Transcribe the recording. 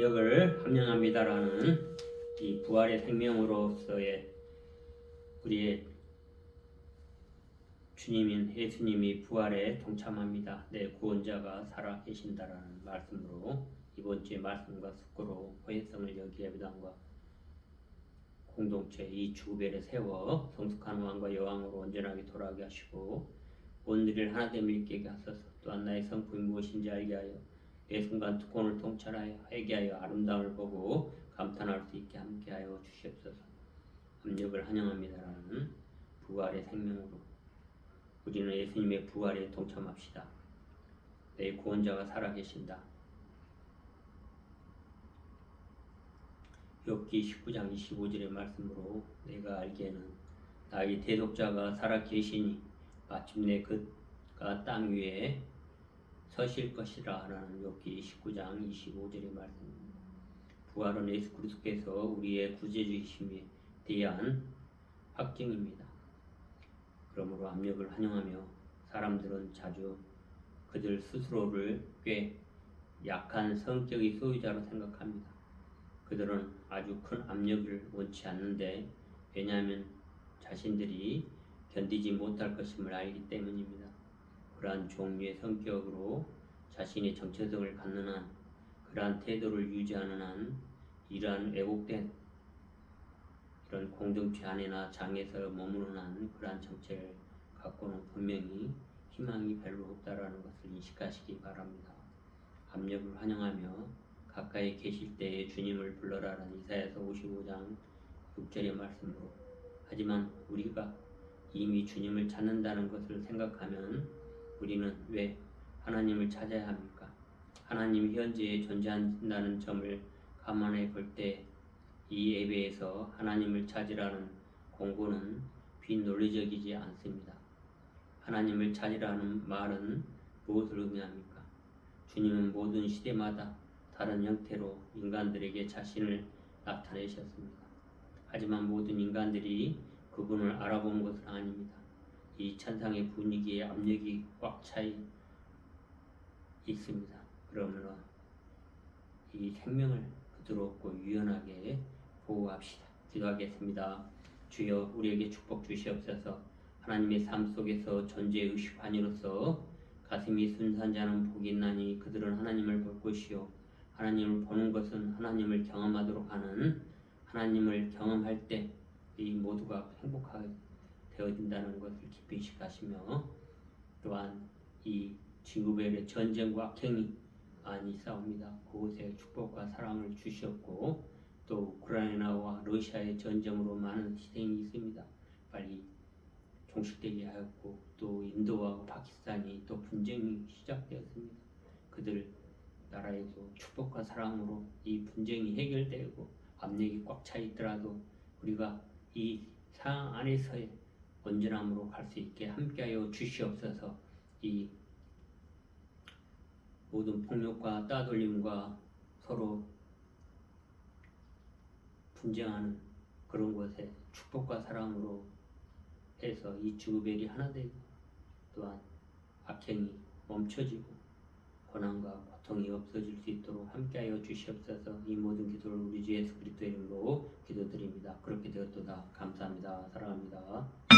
압력을 함량합니다라는 이 부활의 생명으로서의 우리의 주님인 예수님이 부활에 동참합니다. 내 구원자가 살아 계신다라는 말씀으로 이번 주의 말씀과 숙고로 호혜성을 여기에 부담과 공동체 이 주배를 세워 성숙한 왕과 여왕으로 온전하게 돌아가게 하시고 오늘을 하나됨을 있게 하소서 또한 나의 성품이 무엇인지 알게 하여 매 순간 특권을 통찰하여 회개하여 아름다움을 보고 감탄할 수 있게 함께하여 주시옵소서. 압력을 환영합니다라는 부활의 생명으로 우리는 예수님의 부활에 동참합시다. 내 구원자가 살아계신다. 욥기 19장 25절의 말씀으로 내가 알기에는 나의 대독자가 살아 계시니 마침내 그가 땅 위에 서실 것이라 라는 욥기 19장 25절의 말씀입니다. 부활은 예수 그리스도께서 우리의 구제주이심에 대한 확증입니다. 그러므로 압력을 환영하며 사람들은 자주 그들 스스로를 꽤 약한 성격의 소유자로 생각합니다. 그들은 아주 큰 압력을 원치 않는데 왜냐하면 자신들이 견디지 못할 것임을 알기 때문입니다. 그러한 종류의 성격으로 자신의 정체성을 갖는 한 그러한 태도를 유지하는 한 이러한 왜곡된 이런 공동체 안에나 장에서 머무는 한 그러한 정체를 갖고는 분명히 희망이 별로 없다라는 것을 인식하시기 바랍니다. 압력을 환영하며 가까이 계실 때에 주님을 불러라는 이사야서 55장 6절의 말씀으로 하지만 우리가 이미 주님을 찾는다는 것을 생각하면 우리는 왜 하나님을 찾아야 합니까? 하나님이 현재에 존재한다는 점을 감안해 볼 때 이 예배에서 하나님을 찾으라는 공고는 비논리적이지 않습니다. 하나님을 찾으라는 말은 무엇을 의미합니까? 주님은 모든 시대마다 다른 형태로 인간들에게 자신을 나타내셨습니다. 하지만 모든 인간들이 그분을 알아본 것은 아닙니다. 이 천상의 분위기에 압력이 꽉 차 있습니다. 그러므로 이 생명을 부드럽고 유연하게 보호합시다. 기도하겠습니다. 주여 우리에게 축복 주시옵소서. 하나님의 삶 속에서 존재 의식관으로서 가슴이 순수한 자는 복이 있나니 그들은 하나님을 볼 것이요 하나님을 보는 것은 하나님을 경험하도록 하는 하나님을 경험할 때 이 모두가 행복하게 되어진다는 것을 깊이 인식하시며 또한 이 지구별의 전쟁과 악행이 많이 싸웁니다. 그곳에 축복과 사랑을 주셨고 또 우크라이나와 러시아의 전쟁으로 많은 희생이 있습니다. 빨리 종식되게 하였고 또 인도와 파키스탄이 또 분쟁이 시작되었습니다. 그들 나라에도 축복과 사랑으로 이 분쟁이 해결되고 압력이 꽉 차 있더라도 우리가 이 상황 안에서의 온전함으로 갈 수 있게 함께하여 주시옵소서 이 모든 폭력과 따돌림과 서로 분쟁하는 그런 곳에 축복과 사랑으로 해서 이 주벨이 하나 되고 또한 악행이 멈춰지고 고난과 고통이 없어질 수 있도록 함께하여 주시옵소서 이 모든 기도를 우리 주 예수 그리스도 이름으로 기도드립니다. 그렇게 되었도다 감사합니다. 사랑합니다.